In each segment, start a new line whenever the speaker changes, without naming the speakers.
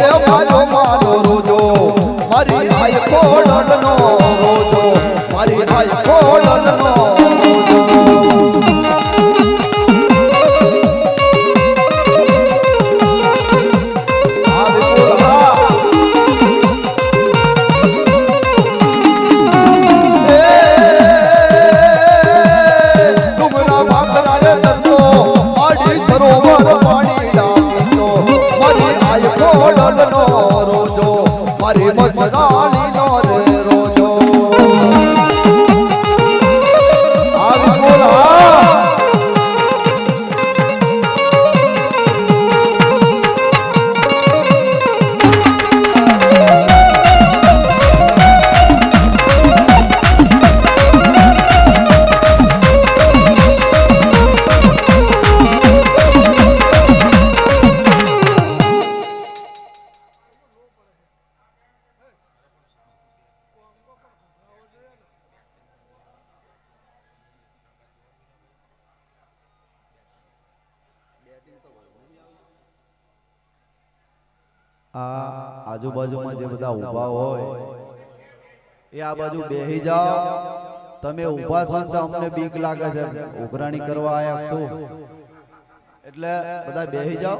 મારો આ આજુબાજુમાં જે બધા ઊભા હોય એ આ બાજુ બેહી જાઓ. તમે ઊભા છો તો અમને બીક લાગે છે. ઉઘરાણી કરવા આયા છો. એટલે બધા બેહી જાઓ.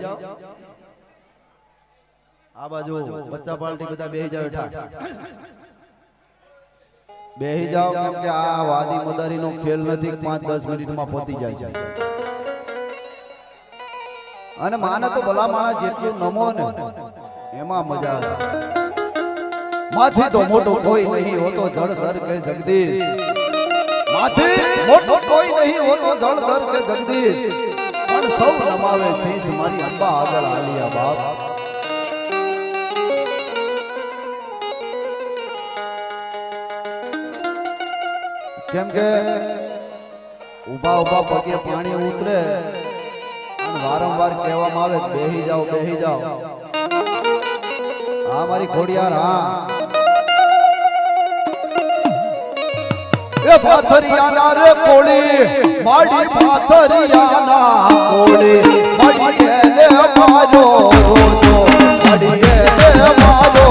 આ બાજુ બચ્ચા પાલટી બધા બેહી જાઓ હેઠા બેહી જાઓ કેમ કે આ વાદી મદારીનો ખેલ નથી. પાંચ દસ મિનિટમાં પતી જાય છે. અને માને તો ભલા માણા જેટલું નમો ને. એમાં મજા આવે. માથી તો મોટો કોઈ નહીં હોતો જળધર કે જગદીશ. માથી મોટો કોઈ નહીં હોતો જળધર કે જગદીશ. પણ સૌ નમાવે શીશ મારી અંબા આગળ આલિયા બાપ. કેમ કે ઊભા ઊભા પગે પાણી ઉતરે. વારંવાર કહેવામાં આવે, બેહી જાઓ બેહી જાઓ. હા મારી ખોડિયાર, હા. એ પાથરિયાના રે કોળી, માડી પાથરિયાના કોળી. માડી એને મારો રોજો માડી મારો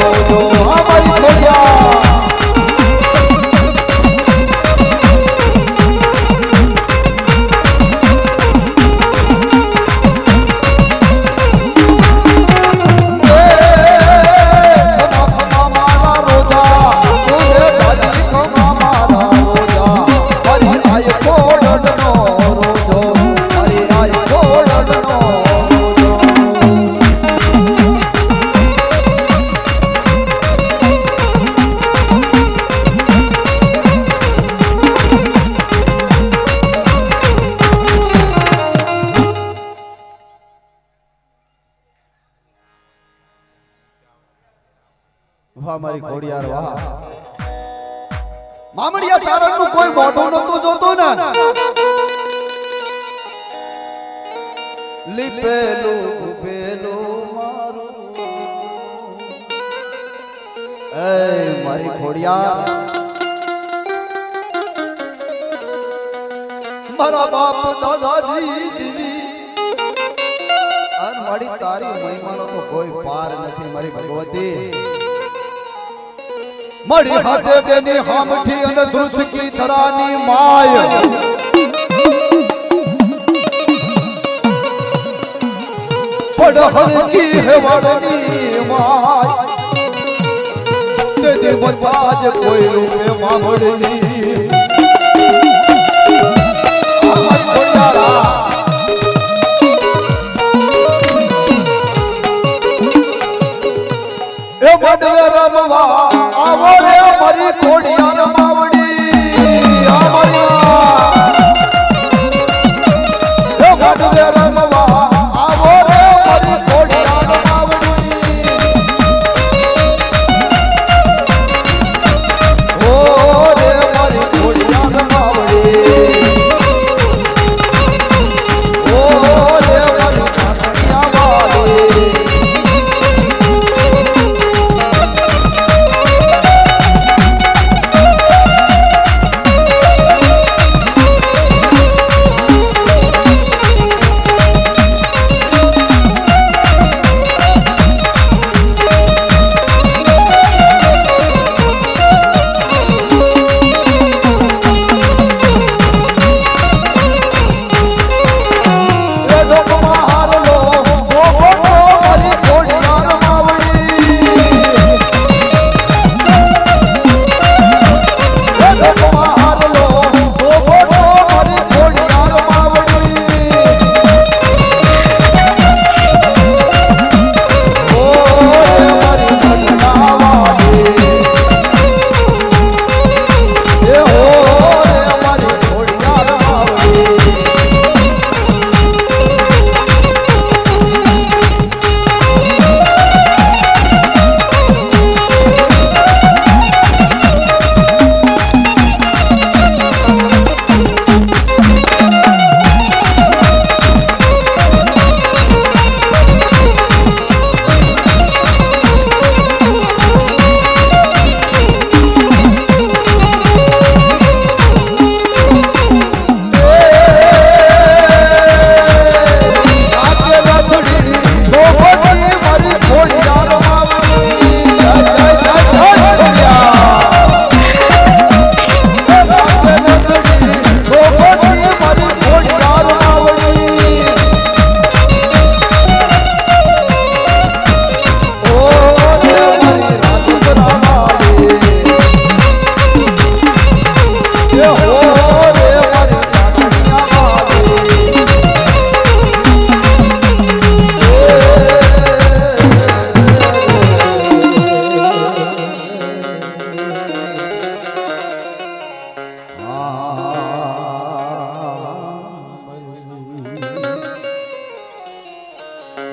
રોજો. હા મારી ખોડિયાર. મારી ખોડિયાર વાહ. મામડિયા ચારણનું કોઈ મોઢું નતું જોતું ને? લીપેલું ઉભેલું મારું. એ મારી ખોડિયાર મારા બાપ દાદાજી દીદી અને મારી તારી મહિમાનો તો કોઈ પાર નથી મારી ભગવતી. મળી હાથે બેની હામઠી અને ધ્રુસકી ધરાની માય. પડહળકી હેવડની માય. તેની મસાજ કોઈ રૂપે મામડની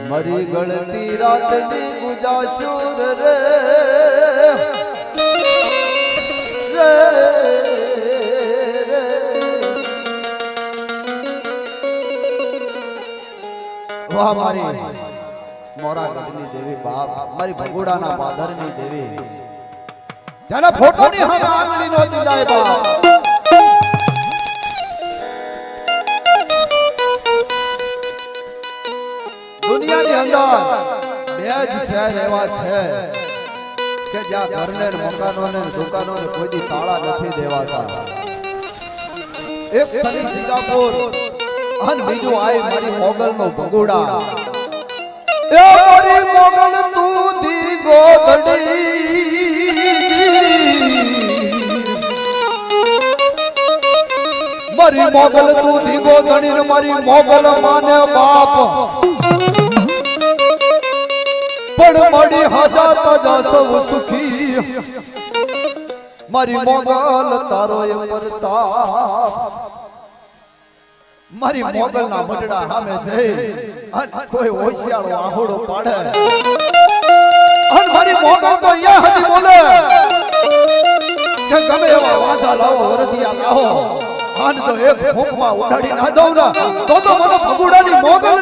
મારી ગળતી રાતની ગુજાશુર રે. વાહ મારી મોરાગઢની દેવી બાપ, મારી ભગોડાના પાદરની દેવી. જેના ફોટોની હા આંગળી નો જુદાય બાપ. અંદર બે જ શહેર એવા છે કે જ્યાં ઘરને ને મકાનોને ને દુકાનોને કોઈ તાળા નથી દેવાતા એક સની સિંગાપુર અને બીજું આય મારી મોગલનો ભગોડા એ મારી મોગલ તું દી ગોદડી મારી મોગલ તું દી ગોદડી ને મારી મોગલ માને બાપ પણ મળી હાજા તાજા સૌ સુખી. મારી મોગલ તારો એ પરતા મારી મોગલ ના મડડા સામે જઈ અને કોઈ હોશિયારો આહોડો પાડે. અને મારી મોગલ તો અહીંયા હતી બોલે. કે ગમે એવા વાંધા લાવો વરદિયા લાવો આને તો એક ફૂંકમાં ઉડાડી ના દઉં ને તો તો મને ભગુડાની મોગલ